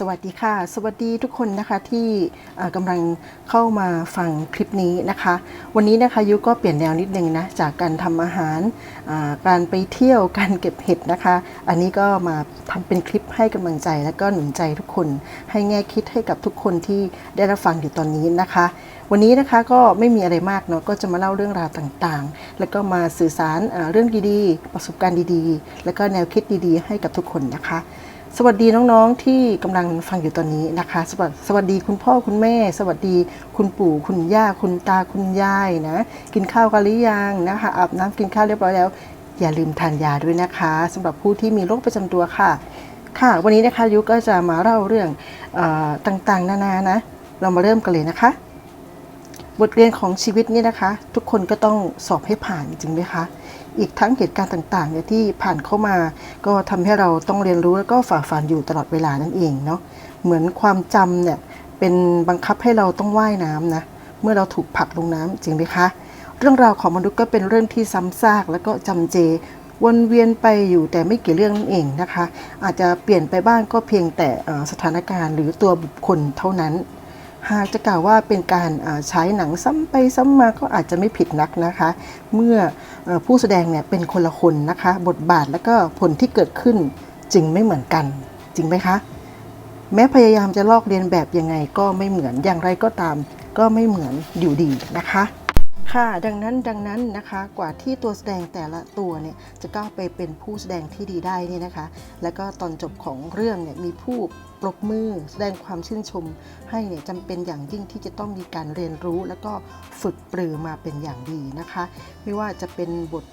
สวัสดีค่ะ สวัสดีทุกคนนะคะที่กำลังเข้ามาฟังคลิปนี้นะคะ วันนี้นะคะยุก็เปลี่ยนแนวนิดนึงนะจากการทำอาหารการไปเที่ยวการเก็บเห็ดนะคะ อันนี้ก็มาทำเป็นคลิปให้กำลังใจ และก็หนุนใจทุกคนให้แง่คิดให้กับทุกคนที่ได้รับฟังอยู่ตอนนี้นะคะ วันนี้นะคะก็ไม่มีอะไรมากเนาะก็จะมาเล่าเรื่องราวต่างๆ แล้วก็มาสื่อสารเรื่องดีๆ ประสบการณ์ดีๆ แล้วก็แนวคิดดีๆ ให้กับทุกคนนะคะ สวัสดีน้องๆที่กำลังฟังอยู่ตอนนี้นะคะ สวัสสวัสดีคุณพ่อคุณแม่ สวัสดีคุณปู่คุณย่าคุณตาคุณยายนะ กินข้าวกันหรือยังนะคะอาบน้ำกินข้าวเรียบร้อยแล้ว อย่าลืมทานยาด้วยนะคะสำหรับผู้ที่มีโรคประจำตัวค่ะ ค่ะ วันนี้นะคะยุก็จะมาเล่าเรื่องอต่างๆ นานานะ เรามาเริ่มกันเลยนะคะ บทเรียนของชีวิตนี่นะคะ ทุกคนก็ต้องสอบให้ผ่านจริงไหมคะ อีกทั้งเหตุการณ์ต่างๆเนี่ยที่ผ่านเข้ามา ก็ทำให้เราต้องเรียนรู้แล้วก็ฝ่าฟันอยู่ตลอดเวลานั่นเองเนาะเหมือนความจำเนี่ยเป็นบังคับให้เราต้องว่ายน้ำนะเมื่อเราถูกผลักลงน้ำจริงไหมคะเรื่องราวของมนุษย์ก็เป็นเรื่องที่ซ้ำซากแล้วก็จำเจวนเวียนไปอยู่แต่ไม่กี่เรื่องนั่นเองนะคะ อาจจะเปลี่ยนไปบ้างก็เพียงแต่สถานการณ์หรือตัวบุคคลเท่านั้น หากจะกล่าวว่าเป็นการใช้หนังซ้ำไปซ้ำมาก็อาจจะไม่ผิดนักนะคะ เมื่อผู้แสดงเนี่ยเป็นคนละคนนะคะ บทบาทและก็ผลที่เกิดขึ้นจึงไม่เหมือนกัน จริงไหมคะ แม้พยายามจะลอกเลียนแบบยังไงก็ไม่เหมือนอย่างไรก็ตาม ก็ไม่เหมือนอยู่ดีนะคะ ค่ะดังนั้นดังนั้นนะคะกว่าที่ตัวแสดงแต่ละตัวเนี่ยจะก้าวไปเป็นผู้แสดงที่ดีได้เนี่ยนะคะ แล้วก็ตอนจบของเรื่องเนี่ยมีผู้ปรบมือแสดงความชื่นชม ให้เนี่ยจำเป็นอย่างยิ่งที่จะต้องมีการเรียนรู้ แล้วก็ฝึกปรือมาเป็นอย่างดีนะคะ ไม่ว่าจะเป็นบท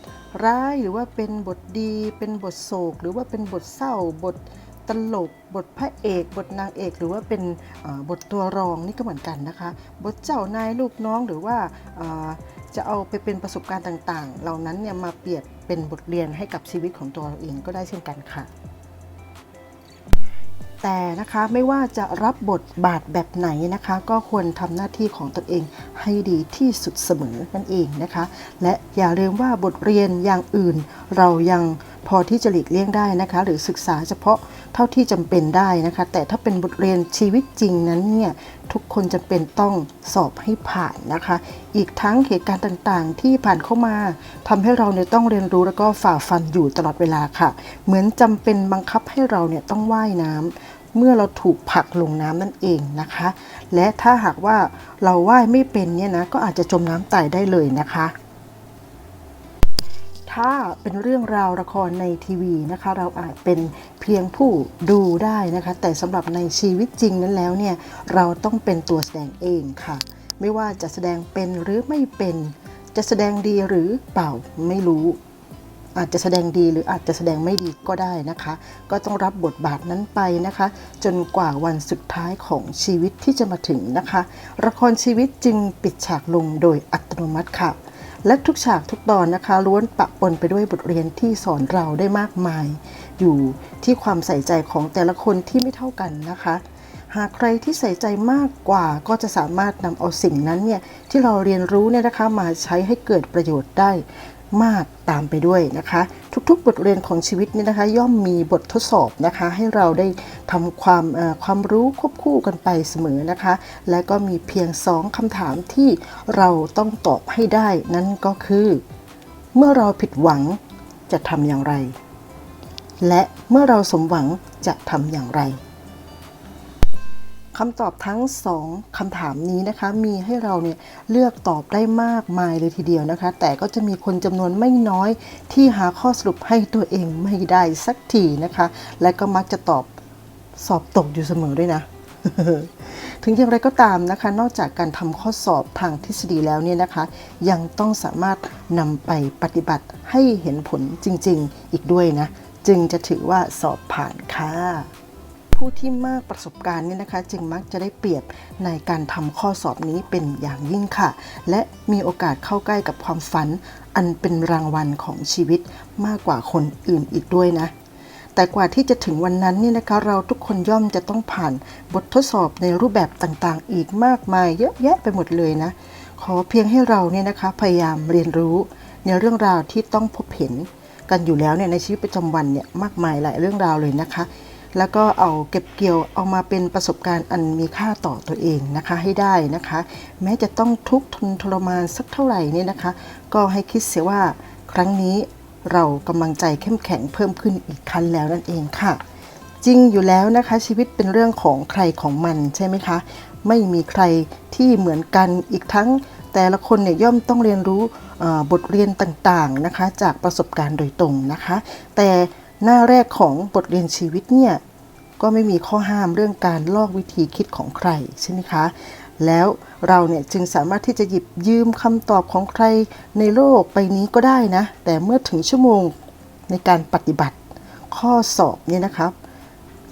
ร้ายหรือว่าเป็นบทดี เป็นบทโศก หรือว่าเป็นบทเศร้าบท ตลกบทพระเอก บทนางเอก หรือว่าเป็นบทตัวรองนี่ก็เหมือนกันนะคะ บทเจ้านายลูกน้องหรือว่าจะเอาไปเป็นประสบการณ์ต่างๆ เหล่านั้นเนี่ยมาเปรียบเป็นบทเรียนให้กับชีวิตของตัวเราเองก็ได้เช่นกันค่ะแต่นะคะไม่ว่าจะรับบทบาทแบบไหนนะคะ ก็ควรทำหน้าที่ของตนเองให้ดีที่สุดเสมอนั่นเองนะคะ และอย่าลืมว่าบทเรียนอย่างอื่นเรายัง พอที่จะหลีกเลี่ยงได้นะคะ หรือศึกษาเฉพาะเท่าที่จำเป็นได้นะคะ แต่ถ้าเป็นบทเรียนชีวิตจริงนั้นเนี่ยทุกคนจำเป็นต้องสอบให้ผ่านนะคะ อีกทั้งเหตุการณ์ต่างๆ ที่ผ่านเข้ามาทำให้เราเนี่ยต้องเรียนรู้แล้วก็ฝ่าฟันอยู่ตลอดเวลาค่ะ เหมือนจำเป็นบังคับให้เราเนี่ยต้องว่ายน้ำเมื่อเราถูกผลักลงน้ำนั่นเองนะคะ และถ้าหากว่าเราว่ายไม่เป็นเนี่ยนะก็อาจจะจมน้ำตายได้เลยนะคะ ถ้าเป็นเรื่องราวละครในทีวีนะคะ เราอาจเป็นเพียงผู้ดูได้นะคะ แต่สำหรับในชีวิตจริงนั้นแล้วเนี่ยเราต้องเป็นตัวแสดงเองค่ะ ไม่ว่าจะแสดงเป็นหรือไม่เป็น จะแสดงดีหรือเปล่าไม่รู้อาจจะแสดงดีหรืออาจจะแสดงไม่ดีก็ได้นะคะ ก็ต้องรับบทบาทนั้นไปนะคะ จนกว่าวันสุดท้ายของชีวิตที่จะมาถึงนะคะ ละครชีวิตจึงปิดฉากลงโดยอัตโนมัติค่ะ และทุกฉากทุกตอนนะคะล้วนปะปนไปด้วยบทเรียนที่สอนเราได้มากมาย อยู่ที่ความใส่ใจของแต่ละคนที่ไม่เท่ากันนะคะ หากใครที่ใส่ใจมากกว่าก็จะสามารถนำเอาสิ่งนั้นเนี่ยที่เราเรียนรู้เนี่ยนะคะมาใช้ให้เกิดประโยชน์ได้ มากตามไปด้วยนะคะ ทุกๆ บทเรียนของชีวิตนี่นะคะ ย่อมมีบททดสอบนะคะ ให้เราได้ทำความความรู้ควบคู่กันไปเสมอนะคะ และก็มีเพียงสองคำถามที่เราต้องตอบให้ได้นั่นก็คือ เมื่อเราผิดหวังจะทำอย่างไร และเมื่อเราสมหวังจะทำอย่างไร คำตอบทั้งสองคำถามนี้นะคะ มีให้เราเนี่ยเลือกตอบได้มากมายเลยทีเดียวนะคะ แต่ก็จะมีคนจำนวนไม่น้อยที่หาข้อสรุปให้ตัวเองไม่ได้สักทีนะคะ และก็มักจะตอบสอบตกอยู่เสมอด้วยนะ ถึงอย่างไรก็ตามนะคะ นอกจากการทำข้อสอบทางทฤษฎีแล้วเนี่ยนะคะ ยังต้องสามารถนำไปปฏิบัติให้เห็นผลจริง ๆ อีกด้วยนะ จึงจะถือว่าสอบผ่านค่ะ ผู้ที่มากประสบการณ์เนี่ยนะคะ จึงมักจะได้เปรียบในการทำข้อสอบนี้เป็นอย่างยิ่งค่ะ และมีโอกาสเข้าใกล้กับความฝัน อันเป็นรางวัลของชีวิตมากกว่าคนอื่นอีกด้วยนะแต่กว่าที่จะถึงวันนั้นเนี่ยนะคะ เราทุกคนย่อมจะต้องผ่านบททดสอบในรูปแบบต่างๆ อีกมากมายเยอะแยะไปหมดเลยนะ ขอเพียงให้เราเนี่ยนะคะพยายามเรียนรู้ในเรื่องราวที่ต้องพบเห็นกันอยู่แล้วเนี่ยในชีวิตประจำวันเนี่ยมากมายหลายเรื่องราวเลยนะคะ แล้วก็เอาเก็บเกี่ยวเอามาเป็นประสบการณ์อันมีค่าต่อตัวเองนะคะให้ได้นะคะ แม้จะต้องทุกข์ทนทรมานสักเท่าไหร่เนี่ยนะคะ ก็ให้คิดเสียว่าครั้งนี้เรากำลังใจเข้มแข็งเพิ่มขึ้นอีกขั้นแล้วนั่นเองค่ะ จริงอยู่แล้วนะคะชีวิตเป็นเรื่องของใครของมันใช่ไหมคะ ไม่มีใครที่เหมือนกันอีกทั้งแต่ละคนเนี่ยย่อมต้องเรียนรู้บทเรียนต่างๆนะคะ จากประสบการณ์โดยตรงนะคะ แต่ หน้าแรกของบทเรียนชีวิตเนี่ยก็ไม่มีข้อห้ามเรื่องการลอกวิธีคิดของใครใช่ไหมคะ แล้วเราเนี่ยจึงสามารถที่จะหยิบยืมคำตอบของใครในโลกใบนี้ก็ได้นะ แต่เมื่อถึงชั่วโมงในการปฏิบัติข้อสอบเนี่ยนะครับ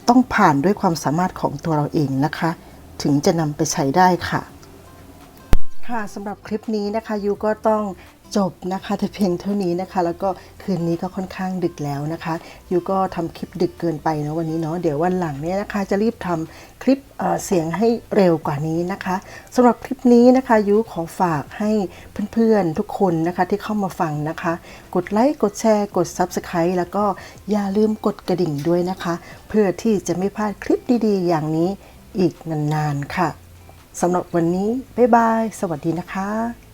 ต้องผ่านด้วยความสามารถของตัวเราเองนะคะ ถึงจะนำไปใช้ได้ค่ะ ค่ะสำหรับคลิปนี้นะคะยูก็ต้อง จบนะคะแต่เพียงเท่านี้นะคะ แล้วก็คืนนี้ก็ค่อนข้างดึกแล้วนะคะยูก็ทำคลิปดึกเกินไปนะวันนี้เนาะเดี๋ยววันหลังเนี่ยนะคะ จะรีบทำคลิปเเสียงให้เร็วกว่านี้นะคะสำหรับคลิปนี้นะคะยูขอฝากให้เพื่อนๆทุกคนนะคะที่เข้ามาฟังนะคะ กดไลค์กดแชร์กด Subscribe แล้วก็อย่าลืมกดกระดิ่งด้วยนะคะ เพื่อที่จะไม่พลาดคลิปดีๆ อย่างนี้อีกนานๆค่ะสำหรับวันนี้บ๊ายบาย สวัสดีนะคะ